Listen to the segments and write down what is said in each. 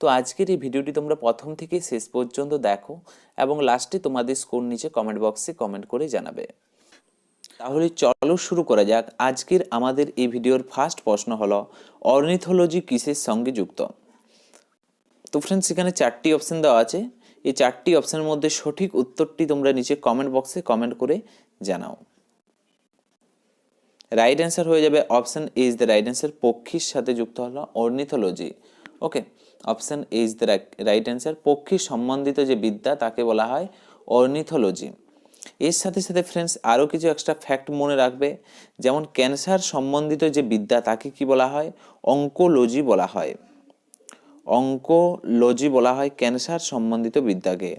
তো আজকের এই ভিডিওটি তোমরা প্রথম থেকে শেষ পর্যন্ত দেখো এবং লাস্টে তোমাদের স্কোর নিচে কমেন্ট বক্সে কমেন্ট করে জানাবে। তাহলে চলো শুরু করা যাক। আজকের আমাদের এই ভিডিওর ফার্স্ট প্রশ্ন হলো অর্নিথোলজি কিসের সঙ্গে যুক্ত? তো ফ্রেন্ডস এখানে চারটি অপশন দেওয়া আছে। এই চারটি অপশনের মধ্যে সঠিক উত্তরটি তোমরা নিচে কমেন্ট বক্সে কমেন্ট করে জানাও। রাইট অ্যান্সার হয়ে যাবে option is the right answer পক্ষীর সাথে যুক্ত হলো ornithology okay option is the right answer পক্ষী সম্বন্ধিত যে বিদ্যা তাকে বলা হয় অর্নিথোলজি। এর সাথে সাথে ফ্রেন্ডস আরও কিছু এক্সট্রা ফ্যাক্ট মনে রাখবে, যেমন ক্যান্সার সম্বন্ধিত যে বিদ্যা তাকে কি বলা হয়? অঙ্কোলজি বলা হয়। অঙ্কোলজি বলা হয় ক্যান্সার সম্বন্ধিত বিদ্যাকে।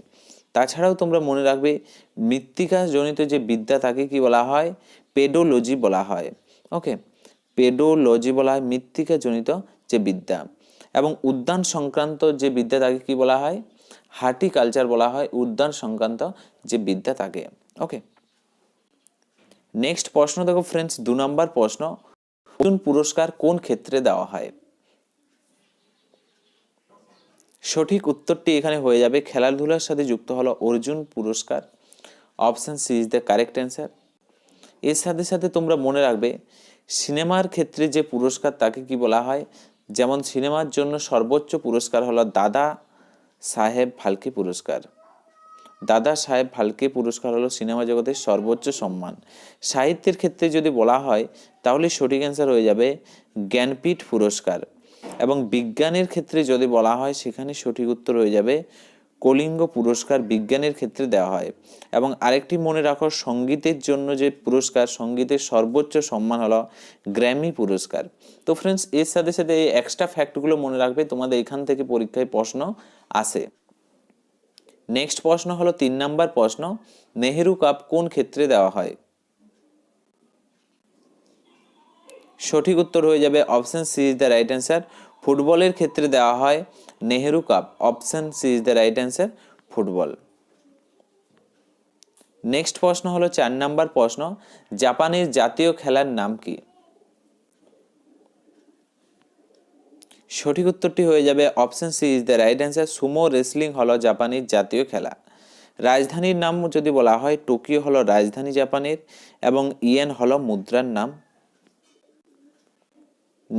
তাছাড়াও তোমরা মনে রাখবে মৃত্তিকা জনিত যে বিদ্যা তাকে কি বলা হয়? পেডোলজি বলা হয়। ওকে পেডোলজি বলা হয় মৃত্তিকা জনিত যে বিদ্যা। এবং উদ্যান সংক্রান্ত যে বিদ্যা তাকে কি বলা হয়? হার্টিকালচার বলা হয়, উদ্যান সংক্রান্ত যে বিদ্যা তাকে। ওকে নেক্সট প্রশ্ন দেখো ফ্রেন্ডস দু নম্বর প্রশ্ন। অর্জুন পুরস্কার কোন ক্ষেত্রে দেওয়া হয়? সঠিক উত্তরটি এখানে হয়ে যাবে। খেলাধুলার সাথে যুক্ত হলো অর্জুন পুরস্কার। Option C is the correct answer এর সাথে সাথে তোমরা মনে রাখবে, সিনেমার ক্ষেত্রে যে পুরস্কার তাকে কি বলা হয়? যেমন সিনেমার জন্য সর্বোচ্চ পুরস্কার হলো দাদা সাহেব ফালকে পুরস্কার। দাদা সাহেব ফালকে পুরস্কার হলো সিনেমা জগতের সর্বোচ্চ সম্মান। সাহিত্যের ক্ষেত্রে যদি বলা হয়, তাহলে সঠিক অ্যান্সার হয়ে যাবে জ্ঞানপীঠ পুরস্কার। এবং বিজ্ঞানের ক্ষেত্রে যদি বলা হয়, সেখানে সঠিক উত্তর হয়ে যাবে কলিঙ্গ পুরস্কার বিজ্ঞানের ক্ষেত্রে দেওয়া হয় এবং আরেকটি মনে রাখো, সঙ্গীতের জন্য যে পুরস্কার, সঙ্গীতের সর্বোচ্চ সম্মান হলো গ্র্যামি পুরস্কার। তো ফ্রেন্ডস এর সাথে সাথে এই এক্সট্রা ফ্যাক্টগুলো মনে রাখবে, তোমাদের এখান থেকে পরীক্ষায় প্রশ্ন আসে। নেক্সট প্রশ্ন হলো তিন নাম্বার প্রশ্ন, নেহেরু কাপ কোন ক্ষেত্রে দেওয়া হয়? সঠিক উত্তর হয়ে যাবে option C is the right answer ফুটবলের ক্ষেত্রে দেওয়া হয় Nehru cup. Option C is the right answer football. Next প্রশ্ন হলো চার নাম্বার প্রশ্ন, জাপানের জাতীয় খেলার নাম কি? সঠিক উত্তরটি হয়ে যাবে option C is the right answer sumo wrestling হলো জাপানের জাতীয় খেলা। রাজধানীর নাম যদি বলা হয়, টোকিও হলো রাজধানী জাপানের এবং ইয়েন হলো মুদ্রার নাম।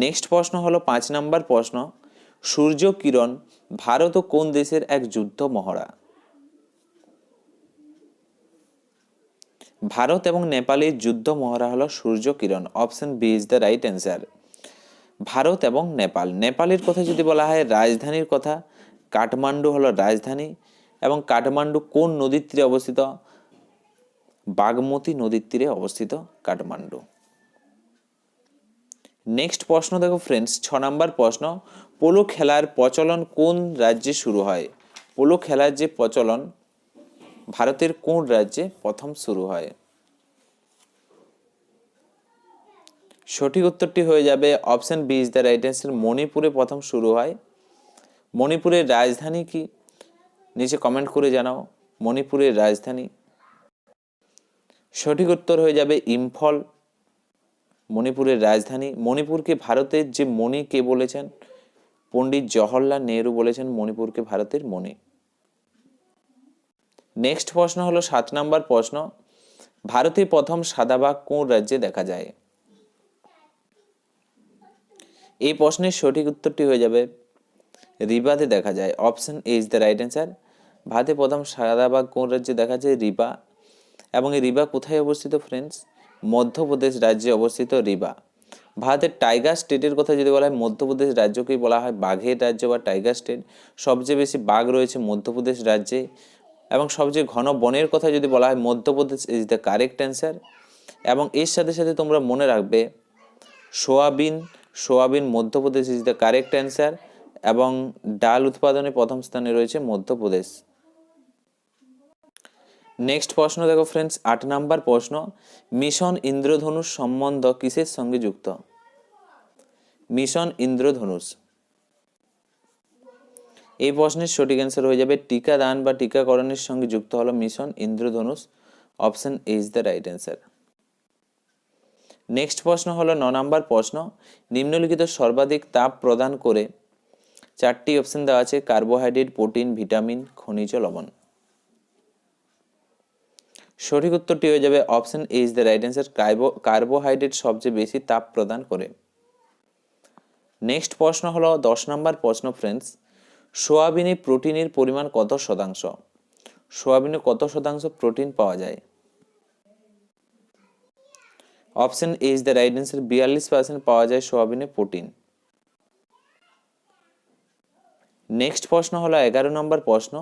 নেক্সট প্রশ্ন হলো পাঁচ নাম্বার প্রশ্ন, সূর্য কিরণ ভারত ও কোন দেশের এক যুদ্ধ মহড়া? ভারত এবং নেপালের যুদ্ধ মহড়া হলো Surya Kiran, option B is the right answer. Bharat এবং নেপাল, নেপালের কথা যদি বলা হয় রাজধানীর কথা, কাঠমান্ডু হলো রাজধানী এবং কাঠমান্ডু কোন নদীর তীরে অবস্থিত? বাগমতী নদীর তীরে অবস্থিত কাঠমান্ডু। নেক্সট প্রশ্ন দেখো ফ্রেন্ডস ছ নম্বর প্রশ্ন, পোলো খেলার প্রচলন কোন রাজ্যে শুরু হয়? পোলো খেলার যে প্রচলন, ভারতের কোন রাজ্যে প্রথম শুরু হয়? সঠিক উত্তরটি হয়ে যাবে option B is the right answer মণিপুরে প্রথম শুরু হয়। মণিপুরের রাজধানী কি? নিচে কমেন্ট করে জানাও, মণিপুরের রাজধানী। সঠিক উত্তর হয়ে যাবে ইম্ফল। মণিপুরের রাজধানী। মণিপুরকে ভারতের যে মণি কে বলেছেন? পণ্ডিত জওহরলাল নেহরু বলেছেন মণিপুরকে ভারতের মণি। নেক্সট প্রশ্ন হলো সাত নাম্বার প্রশ্ন। ভারতে প্রথম সাদাবাগ কোন রাজ্যে দেখা যায়? এই প্রশ্নের সঠিক উত্তরটি হয়ে যাবে। রিবাতে দেখা যায়। Option A is the right answer. ভারতে প্রথম সাদাবাগ কোন রাজ্যে দেখা যায়? রিবা। এবং এই রিবা কোথায় অবস্থিত, ফ্রেন্ডস? মধ্যপ্রদেশ রাজ্যে অবস্থিত রিবা। ভারতের টাইগার স্টেটের কথা যদি বলা হয়, মধ্যপ্রদেশ রাজ্যকেই বলা হয় বাঘের রাজ্য বা টাইগার স্টেট। সবচেয়ে বেশি বাঘ রয়েছে মধ্যপ্রদেশ রাজ্যে এবং সবচেয়ে ঘন বনের কথা যদি বলা হয়, Madhya Pradesh is the correct answer এবং এর সাথে সাথে তোমরা মনে রাখবে, soybean soybean Madhya Pradesh is the correct answer এবং ডাল উৎপাদনে প্রথম স্থানে রয়েছে মধ্যপ্রদেশ। নেক্সট প্রশ্ন দেখো ফ্রেন্ডস আট নাম্বার প্রশ্ন, মিশন ইন্দ্রধনুষ সম্বন্ধ কিসের সঙ্গে যুক্ত? মিশন ইন্দ্রধনুষ। এই প্রশ্নের সঠিক অ্যান্সার হয়ে যাবে, টিকাদান বা টিকাকরণের সঙ্গে যুক্ত হলো mission Indradhanush option A is the right answer next প্রশ্ন হলো ন নম্বর প্রশ্ন, নিম্নলিখিত সর্বাধিক তাপ প্রদান করে চারটি অপশন দেওয়া আছে কার্বোহাইড্রেট প্রোটিন ভিটামিন খনিজ, লবণ। সঠিক উত্তরটি হয়ে যাবে option is the right answer carbohydrate সবচেয়ে বেশি তাপ প্রদান করে। নেক্সট প্রশ্ন হলো দশ নম্বর প্রশ্ন ফ্রেন্ডস সোয়াবিনে প্রোটিনের পরিমাণ কত শতাংশ? সোয়াবিনে কত শতাংশ প্রোটিন পাওয়া যায়? Option is the right answer বিয়াল্লিশ পার্সেন্ট পাওয়া যায় সোয়াবিনে প্রোটিন। নেক্সট প্রশ্ন হলো এগারো নম্বর প্রশ্ন,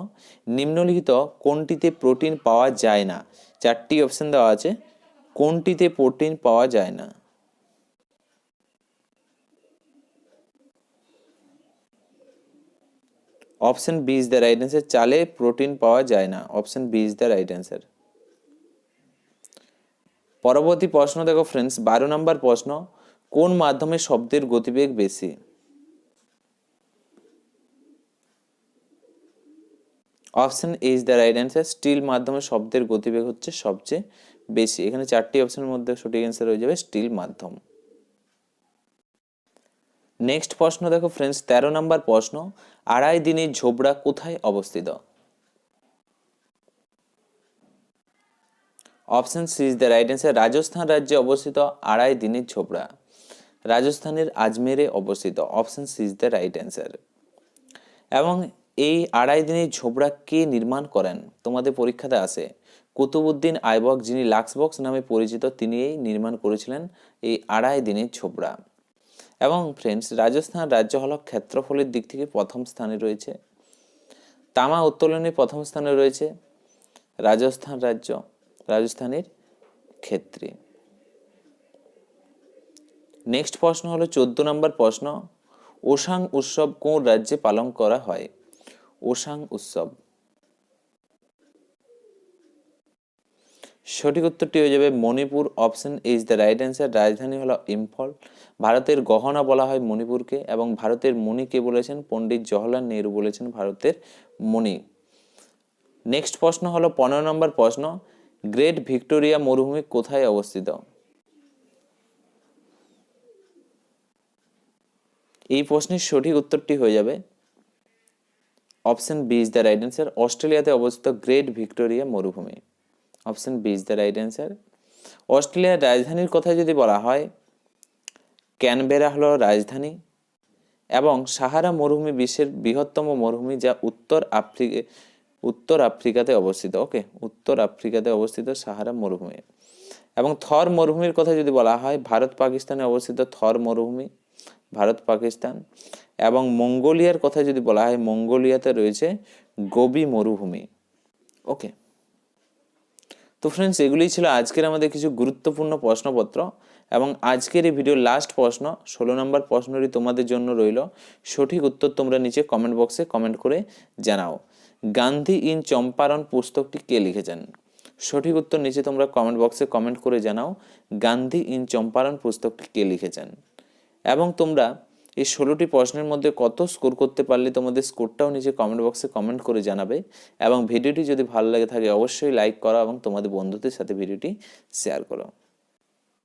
নিম্নলিখিত কোনটিতে প্রোটিন পাওয়া যায় না? চারটি অপশন দেওয়া আছে। কোনটিতে প্রোটিন পাওয়া যায় না? Option B is the right answer চালে প্রোটিন পাওয়া যায় না। Option B is the right answer পরবর্তী প্রশ্ন দেখো ফ্রেন্ডস বারো নম্বর প্রশ্ন, কোন মাধ্যমে শব্দের গতিবেগ বেশি? Option is the right answer steel মাধ্যমে শব্দের গতিবেগ হচ্ছে সবচেয়ে বেশি। এখানে চারটি অপশনের মধ্যে সঠিক অ্যান্সার হয়ে যাবে স্টিল মাধ্যম। নেক্সট প্রশ্ন দেখো ফ্রেন্ডস তেরো নম্বর প্রশ্ন, আড়াই দিনের ঝোবড়া কোথায় অবস্থিত? Option C is the right answer Rajasthan রাজ্যে অবস্থিত আড়াই দিনের ঝোবড়া রাজস্থানের আজমেরে অবস্থিত। Option C is the right answer এবং এই আড়াই দিনের ঝোপড়া কে নির্মাণ করেন? তোমাদের পরীক্ষাতে আসে কুতুবুদ্দিন আইবক, যিনি লাক্সবক্স নামে পরিচিত তিনি এই নির্মাণ করেছিলেন এই আড়াই দিনের ঝোপড়া। এবং ফ্রেন্ডস রাজস্থান রাজ্য হল ক্ষেত্রফলের দিক থেকে প্রথম স্থানে রয়েছে। তামা উত্তোলনে প্রথম স্থানে রয়েছে রাজস্থান রাজ্য, রাজস্থানের ক্ষেত্রে। নেক্সট প্রশ্ন হলো, চোদ্দ নম্বর প্রশ্ন, ওসাং উৎসব কোন রাজ্যে পালন করা হয়? ওসাং উৎসব। সঠিক উত্তরটি হয়ে যাবে Manipur. Option is the right answer রাজধানী হলো ইম্ফল। ভারতের গহনা বলা হয় মণিপুরকে এবং ভারতের মণি কে বলেছেন পণ্ডিত জওহরলাল নেহরু বলেছেন ভারতের মণি। নেক্সট প্রশ্ন হলো পনেরো নম্বর প্রশ্ন গ্রেট ভিক্টোরিয়া মরুভূমি কোথায় অবস্থিত? এই প্রশ্নের সঠিক উত্তরটি হয়ে যাবে option B is the right answer. অস্ট্রেলিয়াতে অবস্থিত গ্রেট ভিক্টোরিয়া মরুভূমি। Option B is the right answer. অস্ট্রেলিয়ার রাজধানীর কথা যদি বলা হয়, ক্যানবেরা হলো রাজধানী এবং সাহারা মরুভূমি বিশ্বের বৃহত্তম মরুভূমি যা উত্তর আফ্রিকা, উত্তর আফ্রিকাতে অবস্থিত। ওকে, উত্তর আফ্রিকাতে অবস্থিত সাহারা মরুভূমি। এবং থর মরুভূমির কথা যদি বলা হয়, ভারত পাকিস্তানে অবস্থিত থর মরুভূমি। ভারত, পাকিস্তান এবং মঙ্গোলিয়ার কথা যদি বলা হয়, মঙ্গোলিয়াতে রয়েছে গোবি মরুভূমি। ওকে তো ফ্রেন্ডস এগুলোই ছিল আজকের আমাদের কিছু গুরুত্বপূর্ণ প্রশ্নপত্র এবং আজকের এই ভিডিওর লাস্ট প্রশ্ন, ষোলো নম্বর প্রশ্নটি তোমাদের জন্য রইল। সঠিক উত্তর তোমরা নিচে কমেন্ট বক্সে কমেন্ট করে জানাও। গান্ধী ইন চম্পারণ পুস্তকটি কে লিখেছেন? সঠিক উত্তর নিচে তোমরা কমেন্ট বক্সে কমেন্ট করে জানাও। গান্ধী ইন চম্পারণ পুস্তকটি কে লিখেছেন? এবং তোমরা এই ষোলোটি প্রশ্নের মধ্যে কত স্কোর করতে পারলে তোমাদের স্কোরটাও নিজে কমেন্ট বক্সে কমেন্ট করে জানাবে এবং ভিডিওটি যদি ভালো লাগে থাকে অবশ্যই লাইক করো এবং তোমাদের বন্ধুদের সাথে ভিডিওটি শেয়ার করো।